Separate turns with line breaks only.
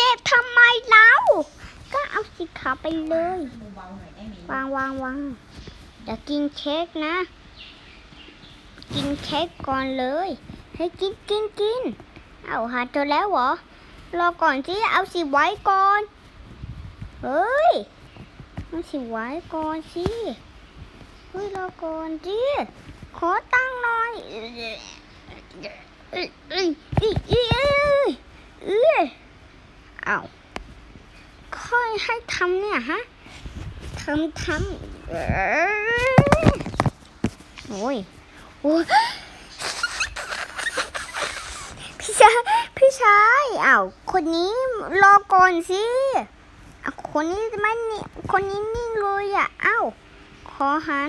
ก็บทำไมเราก็เอาสีขาวไปเลย วางวางวางเดี๋ยวกินเค้กนะ กินเค้กก่อนเลย ให้กินกินกิน เอาหาเจอแล้วเหรอ รอก่อนที่เอาสีไว้ก่อน เฮ้ยเอาสีไว้ก่อนสิ เฮ้ยรอก่อนสิขอตั้งค์หน่อย อาค่อยให้ทำเนี่ยฮะทำทำโอ้ยโอ้ยพี่ชายพี่ชายอ้าวคนนี้รอก่อนสิคนนี้ไม่นี่คนนี้นิ่งเลยอะอ้าวขอหา